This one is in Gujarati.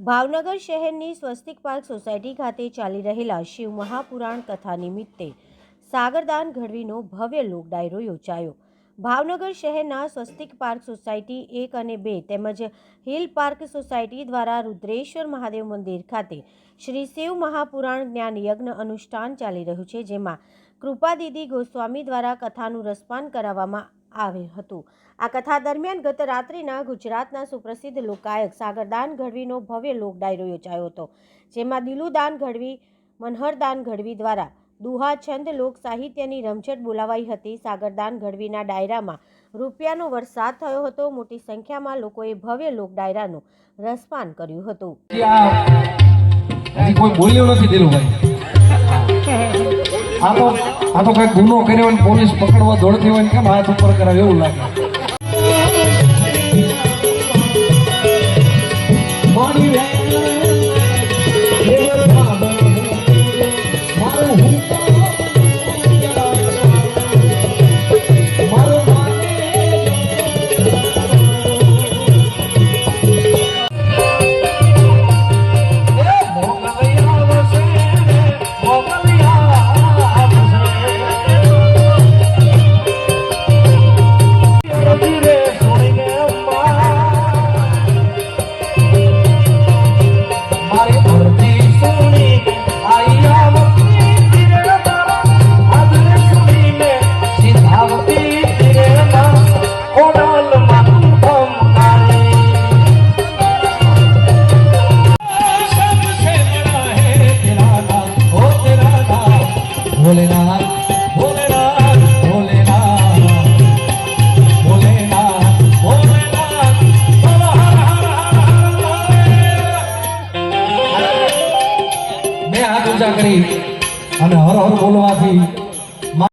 ભાવનગર શહેરની સ્વસ્તિક પાર્ક સોસાયટી ખાતે ચાલી રહેલા શિવ મહાપુરાણ કથા નિમિત્તે સાગરદાન ઘડવીનો ભવ્ય લોક ડાયરો યોજાયો. ભાવનગર શહેરના સ્વસ્તિક પાર્ક સોસાયટી એક અને બે તેમજ હિલ પાર્ક સોસાયટી દ્વારા રુદ્રેશ્વર મહાદેવ મંદિર ખાતે શ્રી શિવ મહાપુરાણ જ્ઞાન યજ્ઞ અનુષ્ઠાન ચાલી રહ્યું છે, જેમાં કૃપાદીદી ગોસ્વામી દ્વારા કથાનું રસપાન કરાવવામાં આવેલ હતું. આ કથા દરમિયાન ગત રાત્રિના ગુજરાતના સુપ્રસિદ્ધ લોકાયક સાગરદાન ગઢવીનો ભવ્ય લોકડાયરો યોજાયો હતો, જેમાં દિલુદાન ગઢવી મનહરદાન ગઢવી દ્વારા દુહા છંદ લોક સાહિત્યની રમઝટ બોલાવાઈ હતી. સાગરદાન ગઢવીના ડાયરામાં રૂપિયાનો વરસાદ થયો હતો. મોટી સંખ્યામાં લોકોએ ભવ્ય લોક ડાયરાનું રસપાન કર્યું હતું. કોઈ બોલ્યું નથી દિલુભાઈ. આ તો આ તો કઈ ગુનો કર્યો હોય ને પોલીસ પકડવા દોડતી હોય કેમ હાથ ઉપર કરાવે એવું લાગે? મારી ઊંચા કરી અને હર હર બોલવાથી